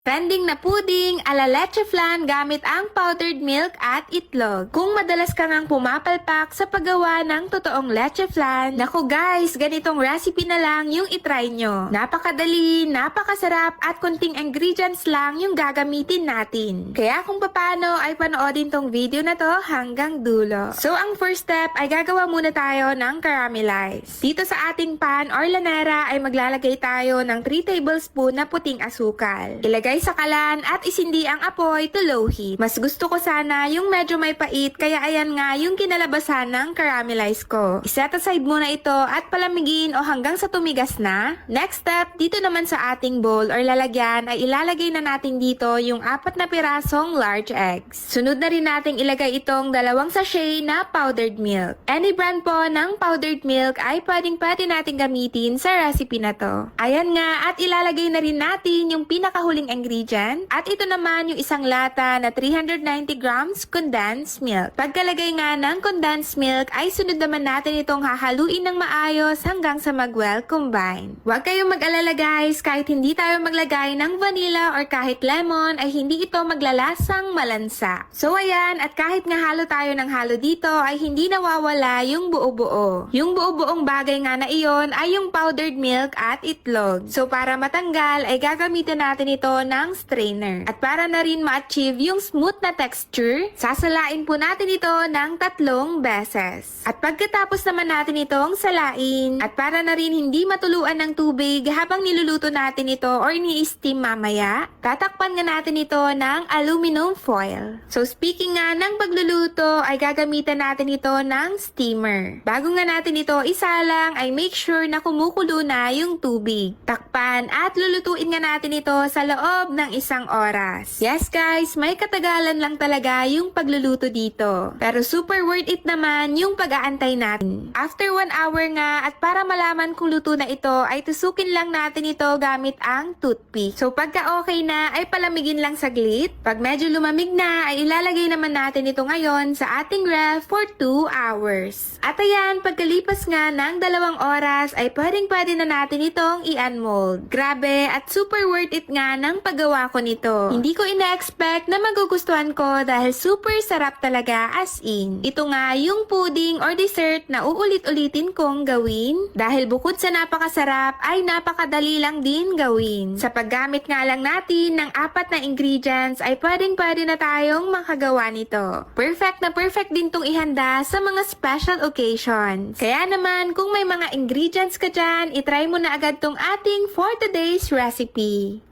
Trending na pudding ala leche flan gamit ang powdered milk at itlog. Kung madalas ka ngang pumapalpak sa paggawa ng totoong leche flan, naku guys, ganitong recipe na lang yung itry nyo. Napakadali, napakasarap at kunting ingredients lang yung gagamitin natin. Kaya kung papano ay panoodin tong video na to hanggang dulo. So ang first step ay gagawa muna tayo ng caramelize. Dito sa ating pan or lanera ay maglalagay tayo ng 3 tablespoon na puting asukal. Ilagay sa kalan at isindi ang apoy to low heat. Mas gusto ko sana yung medyo may pait kaya ayan nga yung kinalabasan ng caramelize ko. Iset aside muna ito at palamigin o hanggang sa tumigas na. Next step, dito naman sa ating bowl or lalagyan ay ilalagay na natin dito yung apat na pirasong large eggs. Sunod na rin nating ilagay itong dalawang sachet na powdered milk. Any brand po ng powdered milk ay pwedeng pwede natin gamitin sa recipe na to. Ayan nga at ilalagay na rin natin yung pinakahuling ingredient. At ito naman yung isang lata na 390 grams condensed milk. Pagkalagay nga ng condensed milk ay sunod naman natin itong hahaluin ng maayos hanggang sa mag-well combine. Huwag kayong mag-alala guys, kahit hindi tayo maglagay ng vanilla or kahit lemon ay hindi ito maglalasang malansa. So ayan, at kahit nga halo tayo ng halo dito ay hindi nawawala yung buo-buo. Yung buo-buong bagay nga na iyon ay yung powdered milk at itlog. So para matanggal ay gagamitin natin ito ng strainer. At para na rin ma-achieve yung smooth na texture, sasalain po natin ito ng tatlong beses. At pagkatapos naman natin itong salain, at para na rin hindi matuluan ng tubig habang niluluto natin ito or ni-steam mamaya, tatakpan nga natin ito ng aluminum foil. So speaking nga ng pagluluto, ay gagamitan natin ito ng steamer. Bago nga natin ito isalang, ay make sure na kumukulo na yung tubig. Takpan at lulutuin nga natin ito sa loob ng isang oras. Yes guys, may katagalan lang talaga yung pagluluto dito. Pero super worth it naman yung pag-aantay natin. After one hour nga at para malaman kung luto na ito ay tusukin lang natin ito gamit ang toothpick. So pagka okay na ay palamigin lang saglit. Pag medyo lumamig na ay ilalagay naman natin ito ngayon sa ating ref for 2 hours. At ayan, pagkalipas nga ng dalawang oras ay pwedeng pwede na natin itong i-unmold. Grabe at super worth it nga ng paggawa ko nito. Hindi ko ina-expect na magugustuhan ko dahil super sarap talaga as in. Ito nga yung pudding or dessert na uulit-ulitin kong gawin dahil bukod sa napakasarap ay napakadali lang din gawin. Sa paggamit nga lang natin ng apat na ingredients ay pwedeng pwede na tayong makagawa nito. Perfect na perfect din tong ihanda sa mga special occasions. Kaya naman kung may mga ingredients ka dyan, itry mo na agad tong ating for today's recipe.